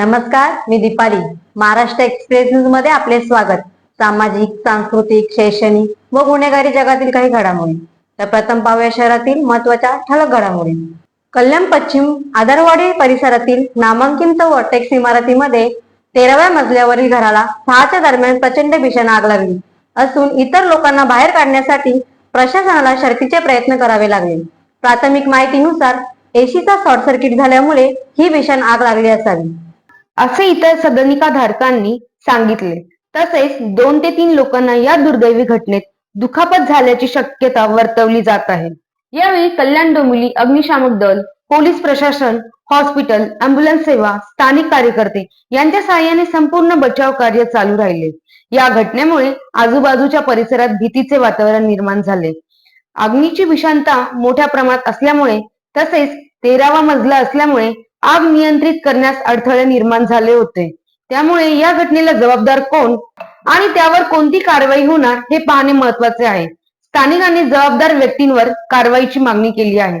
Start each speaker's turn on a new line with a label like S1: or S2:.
S1: नमस्कार मी दीपाली. महाराष्ट्र एक्सप्रेस न्यूजमध्ये आपले स्वागत. सामाजिक सांस्कृतिक शैक्षणिक व गुन्हेगारी जगातील काही घडामोडी. तर प्रथम पाहूया शहरातील महत्त्वाच्या ठळक घडामोडी. कल्याण पश्चिम आदरवाडी परिसरातील नामांकित वर्टेक्स इमारतीमध्ये तेराव्या मजल्यावरील घराला सहाच्या दरम्यान प्रचंड भीषण आग लागली असून इतर लोकांना बाहेर काढण्यासाठी प्रशासनाला शर्तीचे प्रयत्न करावे लागले. प्राथमिक माहितीनुसार एसीचा शॉर्ट सर्किट झाल्यामुळे ही भीषण आग लागली असावी.
S2: असे इतर सदनिका धारकांनी सांगितले. तसेच दोन ते तीन लोकांना या दुर्दैवी घटनेत दुखापत झाल्याची शक्यता वर्तवली जात आहे. यावेळी कल्याण डोंबिवली अग्निशामक दल पोलीस प्रशासन हॉस्पिटल अँब्युलन्स सेवा स्थानिक कार्यकर्ते यांच्या सहाय्याने संपूर्ण बचाव कार्य चालू राहिले. या घटनेमुळे आजूबाजूच्या परिसरात भीतीचे वातावरण निर्माण झाले. अग्नीची विषांता मोठ्या प्रमाणात असल्यामुळे तसेच तेरावा मजला असल्यामुळे आग नियंत्रित करण्यास अडथळे निर्माण झाले होते. त्यामुळे या घटनेला जबाबदार कोण आणि त्यावर कोणती कारवाई होणार हे पाहणे महत्त्वाचे आहे. स्थानिकांनी जबाबदार व्यक्तींवर कारवाईची मागणी केली आहे.